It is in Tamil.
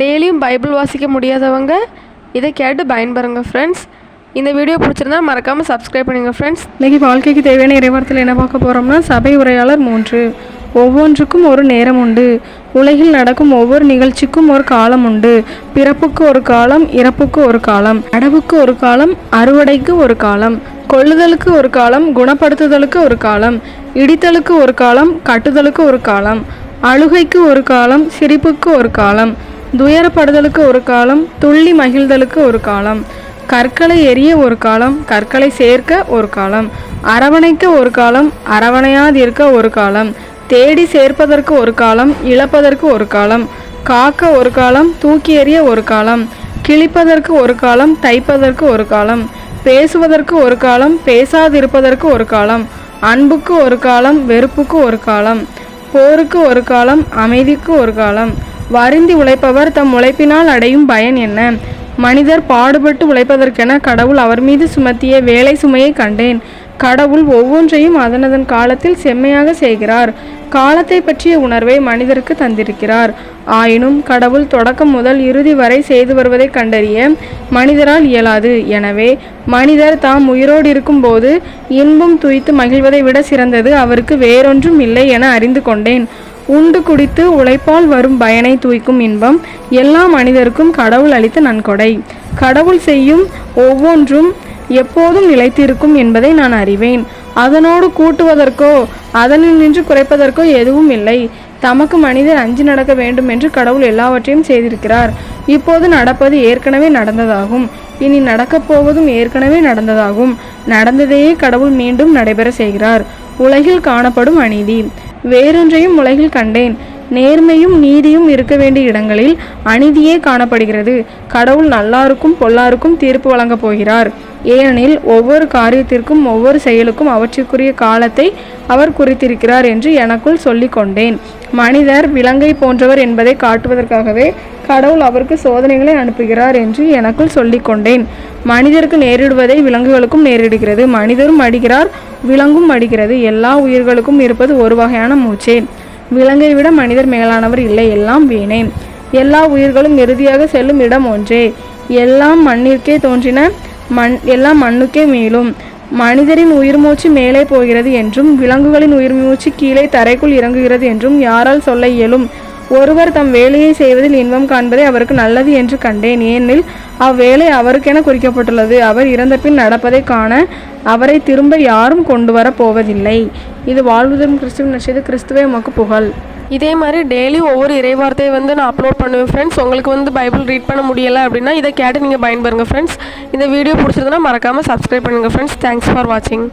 டெய்லியும் பைபிள் வாசிக்க முடியாதவங்க இதை கேட்டு பயன்பெறுங்க ஃப்ரெண்ட்ஸ் இந்த வீடியோ பிடிச்சிருந்தா மறக்காமல் சப்ஸ்கிரைப் பண்ணுங்கள் ஃப்ரெண்ட்ஸ் இன்றைக்கி வாழ்க்கைக்கு தேவையான இறைவரத்தில் என்ன பார்க்க போகிறோம்னா சபை உரையாளர் மூன்று. ஒவ்வொன்றுக்கும் ஒரு நேரம் உண்டு. உலகில் நடக்கும் ஒவ்வொரு நிகழ்ச்சிக்கும் ஒரு காலம் உண்டு. பிறப்புக்கு ஒரு காலம் இறப்புக்கு ஒரு காலம். அடவுக்கு ஒரு காலம் அறுவடைக்கு ஒரு காலம். கொள்ளுதலுக்கு ஒரு காலம் குணப்படுத்துதலுக்கு ஒரு காலம். இடித்தலுக்கு ஒரு காலம் கட்டுதலுக்கு ஒரு காலம். அழுகைக்கு ஒரு காலம் சிரிப்புக்கு ஒரு காலம். துயரப்படுதலுக்கு ஒரு காலம் துள்ளி மகிழ்தலுக்கு ஒரு காலம். கற்களை எரிய ஒரு காலம் கற்களை சேர்க்க ஒரு காலம். அரவணைக்க ஒரு காலம் அரவணையாதிருக்க ஒரு காலம். தேடி சேர்ப்பதற்கு ஒரு காலம் இழப்பதற்கு ஒரு காலம். காக்க ஒரு காலம் தூக்கி எறிய ஒரு காலம். கிழிப்பதற்கு ஒரு காலம் தைப்பதற்கு ஒரு காலம். பேசுவதற்கு ஒரு காலம் பேசாதிருப்பதற்கு ஒரு காலம். அன்புக்கு ஒரு காலம் வெறுப்புக்கு ஒரு காலம். போருக்கு ஒரு காலம் அமைதிக்கு ஒரு காலம். வருந்தி உழைப்பவர் தம் உழைப்பினால் அடையும் பயன் என்ன? மனிதர் பாடுபட்டு உழைப்பதற்கென கடவுள் அவர் மீது சுமத்திய வேலை சுமையை கண்டேன். கடவுள் ஒவ்வொன்றையும் அதனதன் காலத்தில் செம்மையாக செய்கிறார். காலத்தை பற்றிய உணர்வை மனிதருக்கு தந்திருக்கிறார். ஆயினும் கடவுள் தொடக்கம் முதல் இறுதி வரை செய்து வருவதை கண்டறிய மனிதரால் இயலாது. எனவே மனிதர் தாம் உயிரோடு இருக்கும்போது இன்பம் துய்த்து மகிழ்வதை விட சிறந்தது அவருக்கு வேறொன்றும் இல்லை என அறிந்து கொண்டேன். உண்டு குடித்து உழைப்பால் வரும் பயனை தூய்க்கும் இன்பம் எல்லா மனிதருக்கும் கடவுள் அளித்த நன்கொடை. கடவுள் செய்யும் ஒவ்வொன்றும் எப்போதும் நிலைத்திருக்கும் என்பதை நான் அறிவேன். அதனோடு கூட்டுவதற்கோ அதனில் நின்று குறைப்பதற்கோ எதுவும் இல்லை. தமக்கு மனிதர் அஞ்சு நடக்க வேண்டும் என்று கடவுள் எல்லாவற்றையும் செய்திருக்கிறார். இப்போது நடப்பது ஏற்கனவே நடந்ததாகும். இனி நடக்கப் போவதும் ஏற்கனவே நடந்ததாகும். நடந்ததையே கடவுள் மீண்டும் நடைபெற செய்கிறார். உலகில் காணப்படும் அநீதி. வேறொன்றையும் உலகில் கண்டேன். நேர்மையும் நீதியும் இருக்க வேண்டிய இடங்களில் அநீதியே காணப்படுகிறது. கடவுள் நல்லாருக்கும் பொல்லாருக்கும் தீர்ப்பு வழங்கப் போகிறார். ஏனெனில் ஒவ்வொரு காரியத்திற்கும் ஒவ்வொரு செயலுக்கும் அவற்றுக்குரிய காலத்தை அவர் குறித்திருக்கிறார் என்று எனக்குள் சொல்லிக்கொண்டேன். மனிதர் விலங்கை போன்றவர் என்பதை காட்டுவதற்காகவே கடவுள் அவருக்கு சோதனைகளை அனுப்புகிறார் என்று எனக்குள் சொல்லிக்கொண்டேன் மனிதருக்கு நேரிடுவதை விலங்குகளுக்கும் நேரிடுகிறது. மனிதரும் அடிக்கிறார் விலங்கும் அடிக்கிறது எல்லா உயிர்களுக்கும் இருப்பது ஒரு வகையான மூச்சே. விலங்கை விட மனிதர் மேலானவர் இல்லை எல்லாம் வீணே. எல்லா உயிர்களும் இறுதியாக செல்லும் இடம் ஒன்றே. எல்லாம் மண்ணிற்கே தோன்றின மண் எல்லாம் மண்ணுக்கே மேலும் மனிதரின் உயிர் மூச்சு மேலே போகிறது என்றும் விலங்குகளின் உயிர் மூச்சு கீழே தரைக்குள் இறங்குகிறது என்றும் யாரால் சொல்ல இயலும். ஒருவர் தம் வேலையை செய்வதில் இன்பம் காண்பதே அவருக்கு நல்லது என்று கண்டேன். ஏனெனில் அவ்வேலை அவருக்கென குறிக்கப்பட்டுள்ளது. அவர் இறந்தபின் நடப்பதை காண அவரை திரும்ப யாரும் கொண்டு வர போவதில்லை. இது வாழ்வுதரும் கிறிஸ்துவின் நச்சது கிறிஸ்துவே உமக்கு புகழ். இதே மாதிரி டெய்லி ஒவ்வொரு இறைவார்த்தையை வந்து நான் அப்லோட் பண்ணுவேன் ஃப்ரெண்ட்ஸ் உங்களுக்கு வந்து பைபிள் ரீட் பண்ண முடியலை அப்படின்னா இதை கேட்டு நீங்கள் பயன்பெறுங்க ஃப்ரெண்ட்ஸ் இந்த வீடியோ பிடிச்சிருந்தனா மறக்காமல் சப்ஸ்கிரைப் பண்ணுங்கள் ஃப்ரெண்ட்ஸ் தேங்க்ஸ் ஃபார் வாட்சிங்